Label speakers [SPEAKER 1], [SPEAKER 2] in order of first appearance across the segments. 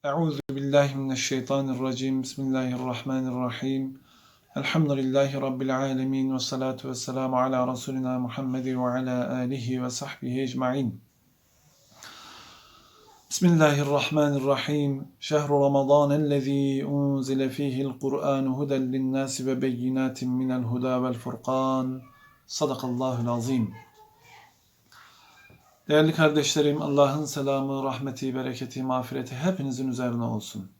[SPEAKER 1] أعوذ بالله من الشيطان الرجيم. بسم الله الرحمن الرحيم. الحمد لله رب العالمين والصلاة والسلام على رسولنا محمد وعلى آله وصحبه أجمعين. بسم الله الرحمن الرحيم. شهر رمضان الذي أنزل فيه القرآن هدى للناس وبينات من الهدى والفرقان. صدق الله العظيم. Değerli kardeşlerim, Allah'ın selamı, rahmeti, bereketi, mağfireti hepinizin üzerine olsun.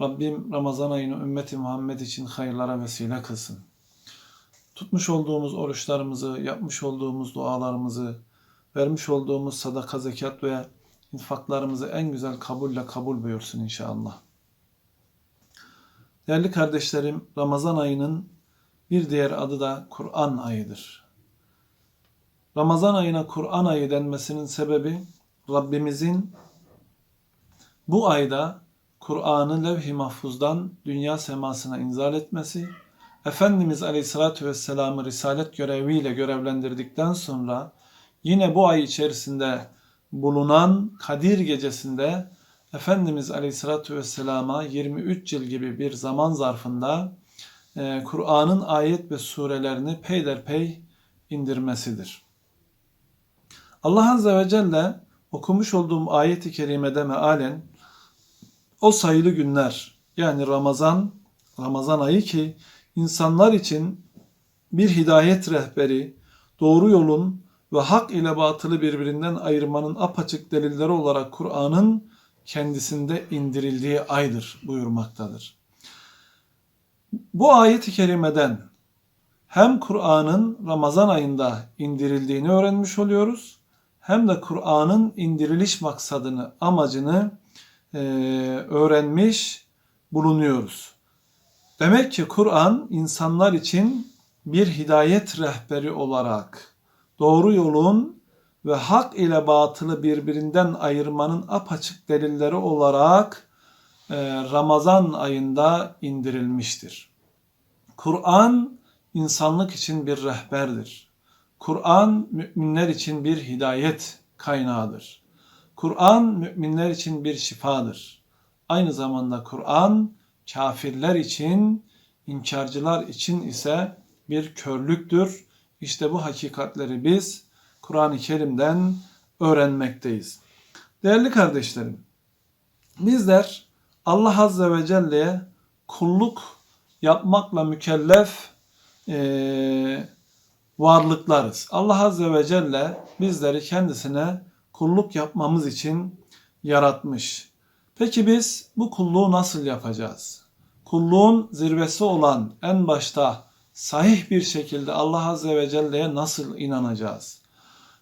[SPEAKER 1] Rabbim Ramazan ayını ümmeti Muhammed için hayırlara vesile kılsın. Tutmuş olduğumuz oruçlarımızı, yapmış olduğumuz dualarımızı, vermiş olduğumuz sadaka, zekat ve infaklarımızı en güzel kabulle kabul buyursun inşallah. Değerli kardeşlerim, Ramazan ayının bir diğer adı da Kur'an ayıdır. Ramazan ayına Kur'an ayı denmesinin sebebi Rabbimizin bu ayda Kur'an'ı levh-i mahfuzdan dünya semasına inzal etmesi, Efendimiz Aleyhisselatü Vesselam'ı risalet göreviyle görevlendirdikten sonra yine bu ay içerisinde bulunan Kadir gecesinde Efendimiz Aleyhisselatü Vesselam'a 23 yıl gibi bir zaman zarfında e, Kur'an'ın ayet ve surelerini peyderpey indirmesidir. Allah Azze ve Celle okumuş olduğum ayeti kerimede mealen o sayılı günler yani Ramazan, Ramazan ayı ki insanlar için bir hidayet rehberi, doğru yolun ve hak ile batılı birbirinden ayırmanın apaçık delilleri olarak Kur'an'ın kendisinde indirildiği aydır buyurmaktadır. Bu ayeti kerimeden hem Kur'an'ın Ramazan ayında indirildiğini öğrenmiş oluyoruz hem de Kur'an'ın indiriliş maksadını, amacını e, öğrenmiş bulunuyoruz. Demek ki Kur'an insanlar için bir hidayet rehberi olarak doğru yolun ve hak ile batılı birbirinden ayırmanın apaçık delilleri olarak e, Ramazan ayında indirilmiştir. Kur'an insanlık için bir rehberdir. Kur'an müminler için bir hidayet kaynağıdır. Kur'an müminler için bir şifadır. Aynı zamanda Kur'an kafirler için, inkarcılar için ise bir körlüktür. İşte bu hakikatleri biz Kur'an-ı Kerim'den öğrenmekteyiz. Değerli kardeşlerim, bizler Allah Azze ve Celle'ye kulluk yapmakla mükellef e, varlıklarız. Allah Azze ve Celle bizleri kendisine kulluk yapmamız için yaratmış. Peki biz bu kulluğu nasıl yapacağız? Kulluğun zirvesi olan en başta sahih bir şekilde Allah Azze ve Celle'ye nasıl inanacağız?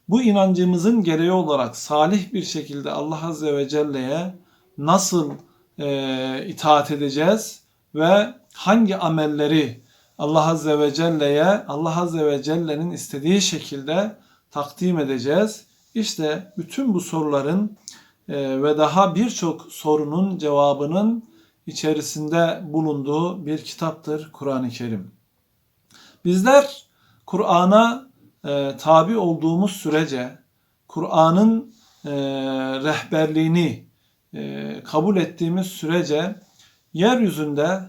[SPEAKER 1] Bu inancımızın gereği olarak salih bir şekilde Allah Azze ve Celle'ye nasıl e, itaat edeceğiz ve hangi amelleri Allah Azze ve Celle'ye Allah Azze ve Celle'nin istediği şekilde takdim edeceğiz. İşte bütün bu soruların e, ve daha birçok sorunun cevabının içerisinde bulunduğu bir kitaptır Kur'an-ı Kerim. Bizler Kur'an'a e, tabi olduğumuz sürece Kur'an'ın e, rehberliğini kabul ettiğimiz sürece yeryüzünde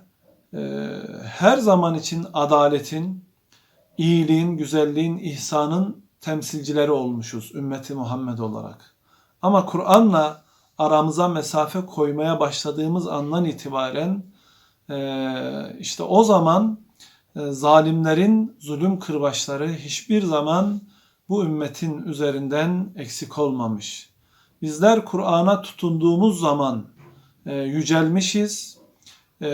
[SPEAKER 1] her zaman için adaletin, iyiliğin, güzelliğin, ihsanın temsilcileri olmuşuz ümmeti Muhammed olarak. Ama Kur'an'la aramıza mesafe koymaya başladığımız andan itibaren e, işte o zaman e, zalimlerin zulüm kırbaçları hiçbir zaman bu ümmetin üzerinden eksik olmamış. Bizler Kur'an'a tutunduğumuz zaman e, yücelmişiz, e,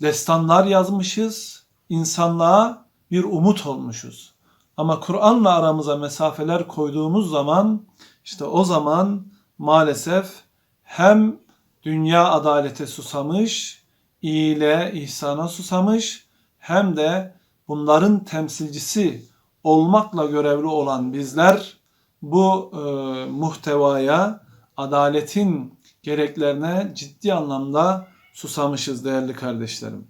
[SPEAKER 1] destanlar yazmışız, insanlığa bir umut olmuşuz. Ama Kur'an'la aramıza mesafeler koyduğumuz zaman işte o zaman maalesef hem dünya adalete susamış, iyiliğe, ihsana susamış hem de bunların temsilcisi olmakla görevli olan bizler bu e, muhtevaya, adaletin gereklerine ciddi anlamda susamışız değerli kardeşlerim.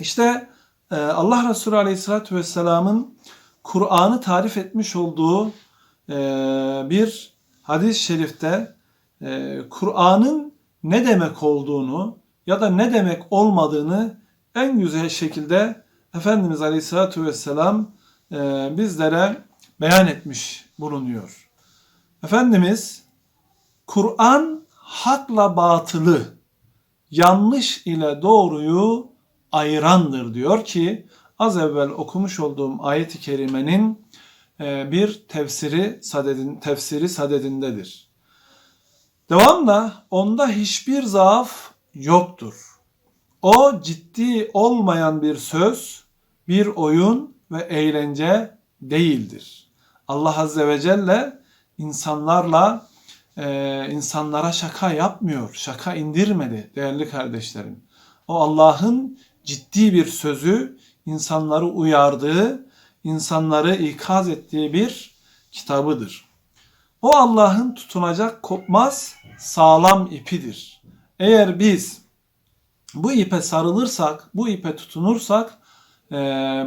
[SPEAKER 1] İşte e, Allah Resulü Aleyhisselatü Vesselam'ın Kur'an'ı tarif etmiş olduğu e, bir hadis-i şerifte e, Kur'an'ın ne demek olduğunu ya da ne demek olmadığını en güzel şekilde Efendimiz Aleyhisselatü Vesselam bizlere beyan etmiş bulunuyor. Efendimiz Kur'an hakla batılı, yanlış ile doğruyu ayırandır diyor ki az evvel okumuş olduğum ayet-i kerimenin e, bir tefsiri sadedin, tefsiri sadedindedir. Devamla onda hiçbir zaaf yoktur. O ciddi olmayan bir söz, bir oyun ve eğlence değildir. Allah Azze ve Celle insanlarla e, insanlara şaka yapmıyor, şaka indirmedi değerli kardeşlerim. O Allah'ın ciddi bir sözü, insanları uyardığı, insanları ikaz ettiği bir kitabıdır. O Allah'ın tutunacak kopmaz sağlam ipidir. Eğer biz bu ipe sarılırsak, bu ipe tutunursak, e,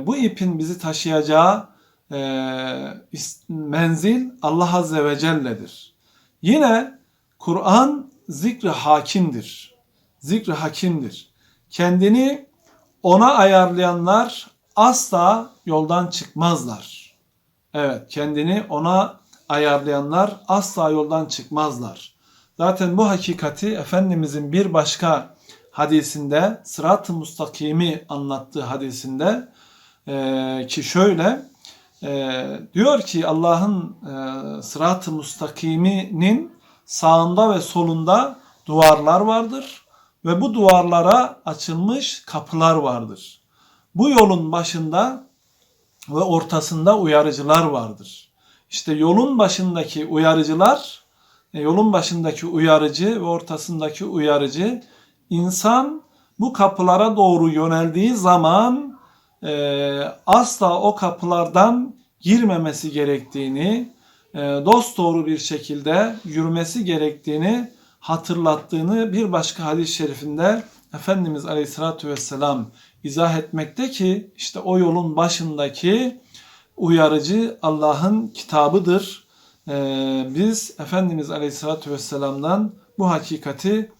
[SPEAKER 1] bu ipin bizi taşıyacağı e, menzil Allah Azze ve Celle'dir. Yine Kur'an zikri hakimdir. Zikri hakimdir. Kendini ona ayarlayanlar asla yoldan çıkmazlar. Evet, kendini ona ayarlayanlar asla yoldan çıkmazlar. Zaten bu hakikati Efendimizin bir başka hadisinde, sırat-ı mustakimi anlattığı hadisinde ki şöyle e, diyor ki Allah'ın e, sırat-ı mustakiminin sağında ve solunda duvarlar vardır ve bu duvarlara açılmış kapılar vardır. Bu yolun başında ve ortasında uyarıcılar vardır. İşte yolun başındaki uyarıcılar, e, yolun başındaki uyarıcı ve ortasındaki uyarıcı insan bu kapılara doğru yöneldiği zaman e, asla o kapılardan girmemesi gerektiğini, e, dost doğru bir şekilde yürümesi gerektiğini hatırlattığını bir başka hadis-i şerifinde Efendimiz Aleyhisselatü Vesselam izah etmekte ki işte o yolun başındaki uyarıcı Allah'ın kitabıdır. Ee, biz Efendimiz Aleyhisselatü Vesselam'dan bu hakikati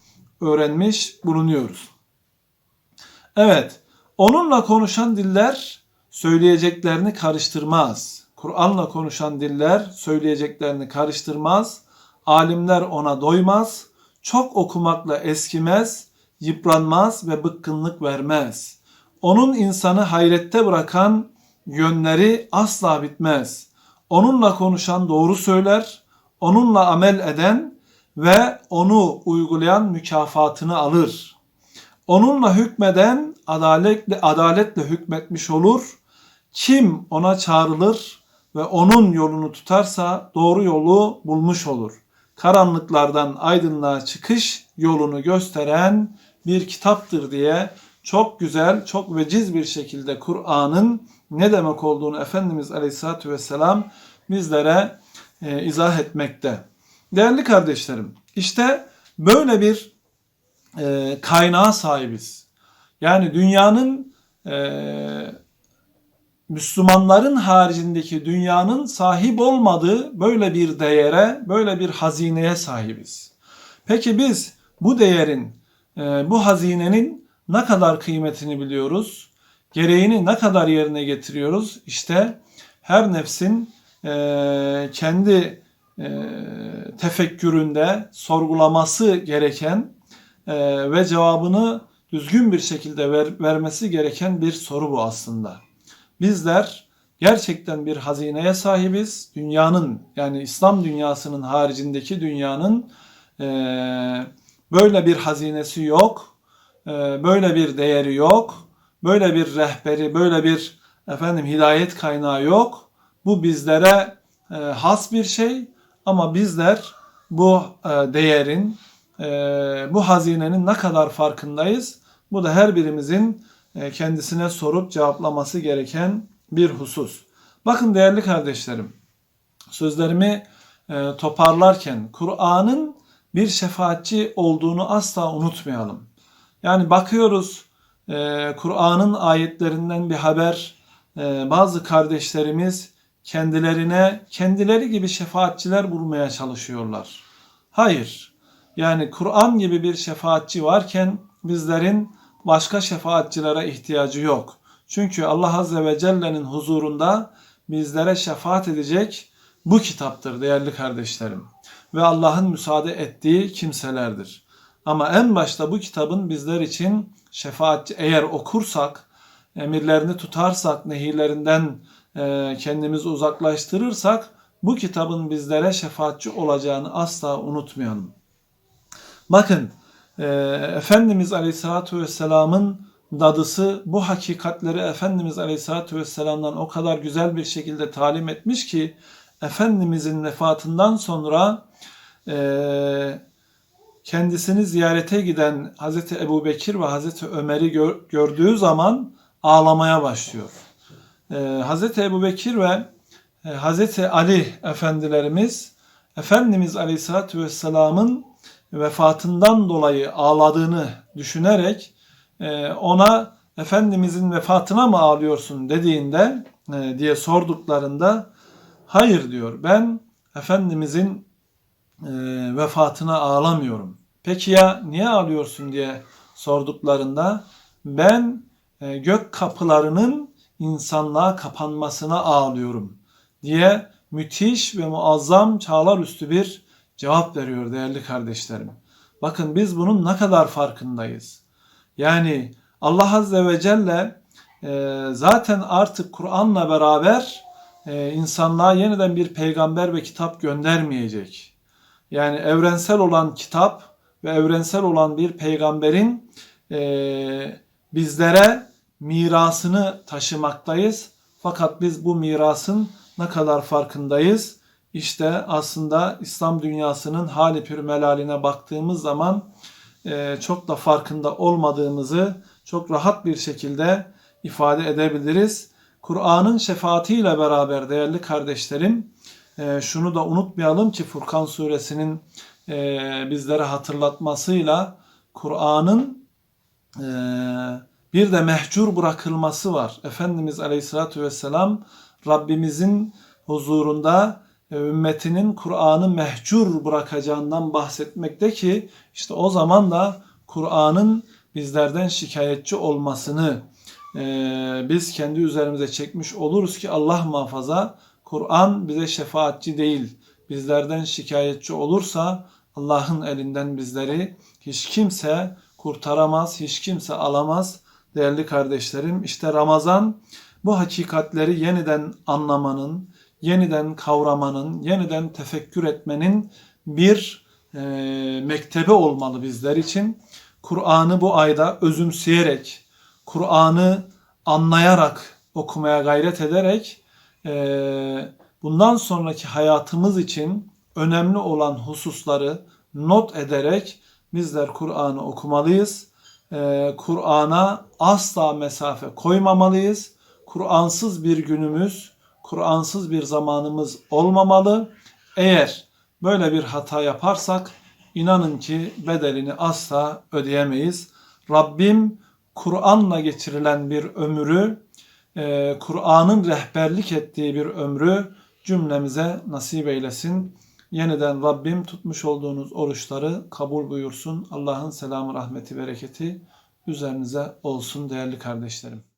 [SPEAKER 1] öğrenmiş bulunuyoruz. Evet, onunla konuşan diller söyleyeceklerini karıştırmaz. Kur'an'la konuşan diller söyleyeceklerini karıştırmaz. Alimler ona doymaz. Çok okumakla eskimez, yıpranmaz ve bıkkınlık vermez. Onun insanı hayrette bırakan yönleri asla bitmez. Onunla konuşan doğru söyler, onunla amel eden ve onu uygulayan mükafatını alır. Onunla hükmeden adaletle adaletle hükmetmiş olur. Kim ona çağrılır ve onun yolunu tutarsa doğru yolu bulmuş olur. Karanlıklardan aydınlığa çıkış yolunu gösteren bir kitaptır diye çok güzel, çok veciz bir şekilde Kur'an'ın ne demek olduğunu Efendimiz Aleyhisselatü Vesselam bizlere e, izah etmekte. Değerli kardeşlerim, işte böyle bir e, kaynağa sahibiz. Yani dünyanın e, Müslümanların haricindeki dünyanın sahip olmadığı böyle bir değere, böyle bir hazineye sahibiz. Peki biz bu değerin, e, bu hazinenin ne kadar kıymetini biliyoruz? Gereğini ne kadar yerine getiriyoruz? İşte her nefsin e, kendi e, tefekküründe sorgulaması gereken e, ve cevabını düzgün bir şekilde ver, vermesi gereken bir soru bu aslında. Bizler gerçekten bir hazineye sahibiz. Dünyanın yani İslam dünyasının haricindeki dünyanın e, böyle bir hazinesi yok. E, böyle bir değeri yok. Böyle bir rehberi, böyle bir efendim hidayet kaynağı yok. Bu bizlere e, has bir şey ama bizler bu e, değerin, e, bu hazinenin ne kadar farkındayız? Bu da her birimizin e, kendisine sorup cevaplaması gereken bir husus. Bakın değerli kardeşlerim, sözlerimi e, toparlarken Kur'an'ın bir şefaatçi olduğunu asla unutmayalım. Yani bakıyoruz e, Kur'an'ın ayetlerinden bir haber bazı kardeşlerimiz kendilerine kendileri gibi şefaatçiler bulmaya çalışıyorlar. Hayır. Yani Kur'an gibi bir şefaatçi varken bizlerin başka şefaatçilere ihtiyacı yok. Çünkü Allah Azze ve Celle'nin huzurunda bizlere şefaat edecek bu kitaptır değerli kardeşlerim. Ve Allah'ın müsaade ettiği kimselerdir. Ama en başta bu kitabın bizler için şefaatçi eğer okursak, emirlerini tutarsak, nehirlerinden e, kendimizi uzaklaştırırsak bu kitabın bizlere şefaatçi olacağını asla unutmayalım. Bakın e, Efendimiz Aleyhisselatü Vesselam'ın dadısı bu hakikatleri Efendimiz Aleyhisselatü Vesselam'dan o kadar güzel bir şekilde talim etmiş ki Efendimizin vefatından sonra e, kendisini ziyarete giden Hazreti Ebu Bekir ve Hazreti Ömer'i gör, gördüğü zaman ağlamaya başlıyor. E, Hazreti Ebu Bekir ve e, Hazreti Ali efendilerimiz Efendimiz Aleyhisselatü Vesselam'ın vefatından dolayı ağladığını düşünerek e, ona Efendimizin vefatına mı ağlıyorsun dediğinde e, diye sorduklarında hayır diyor ben Efendimizin e, vefatına ağlamıyorum. Peki ya niye ağlıyorsun diye sorduklarında ben gök kapılarının insanlığa kapanmasına ağlıyorum diye müthiş ve muazzam çağlar üstü bir cevap veriyor değerli kardeşlerim. Bakın biz bunun ne kadar farkındayız. Yani Allah Azze ve Celle e, zaten artık Kur'an'la beraber e, insanlığa yeniden bir peygamber ve kitap göndermeyecek. Yani evrensel olan kitap ve evrensel olan bir peygamberin e, bizlere mirasını taşımaktayız. Fakat biz bu mirasın ne kadar farkındayız? İşte aslında İslam dünyasının hali pür melaline baktığımız zaman e, çok da farkında olmadığımızı çok rahat bir şekilde ifade edebiliriz. Kur'an'ın şefaatiyle beraber değerli kardeşlerim e, şunu da unutmayalım ki Furkan suresinin e, bizlere hatırlatmasıyla Kur'an'ın bir de mehcur bırakılması var. Efendimiz Aleyhisselatü Vesselam Rabbimizin huzurunda ümmetinin Kur'an'ı mehcur bırakacağından bahsetmekte ki işte o zaman da Kur'an'ın bizlerden şikayetçi olmasını e, biz kendi üzerimize çekmiş oluruz ki Allah muhafaza Kur'an bize şefaatçi değil bizlerden şikayetçi olursa Allah'ın elinden bizleri hiç kimse kurtaramaz, hiç kimse alamaz değerli kardeşlerim. İşte Ramazan bu hakikatleri yeniden anlamanın, yeniden kavramanın, yeniden tefekkür etmenin bir e, mektebi olmalı bizler için. Kur'an'ı bu ayda özümseyerek, Kur'an'ı anlayarak, okumaya gayret ederek e, bundan sonraki hayatımız için önemli olan hususları not ederek bizler Kur'an'ı okumalıyız. E, Kur'an'a asla mesafe koymamalıyız. Kur'ansız bir günümüz, Kur'ansız bir zamanımız olmamalı. Eğer böyle bir hata yaparsak inanın ki bedelini asla ödeyemeyiz. Rabbim Kur'an'la geçirilen bir ömrü, e, Kur'an'ın rehberlik ettiği bir ömrü cümlemize nasip eylesin. Yeniden Rabbim tutmuş olduğunuz oruçları kabul buyursun. Allah'ın selamı, rahmeti, bereketi üzerinize olsun değerli kardeşlerim.